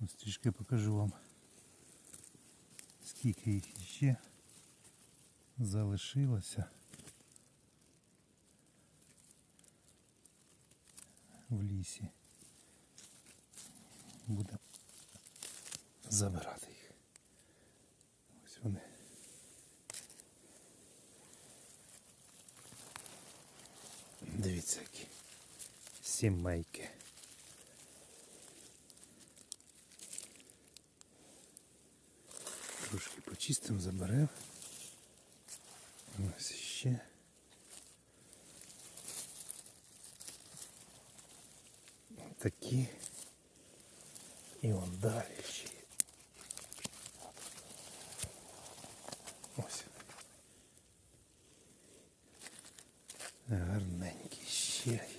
Ось трішки покажу вам, скільки їх ще залишилося в лісі. Будемо забирати їх. Ось вони. Дивіться які. Сімейки. трошки почистим, заберемо. Ось ще. Такі. І вон далі ще. Ось. Гарненький ще.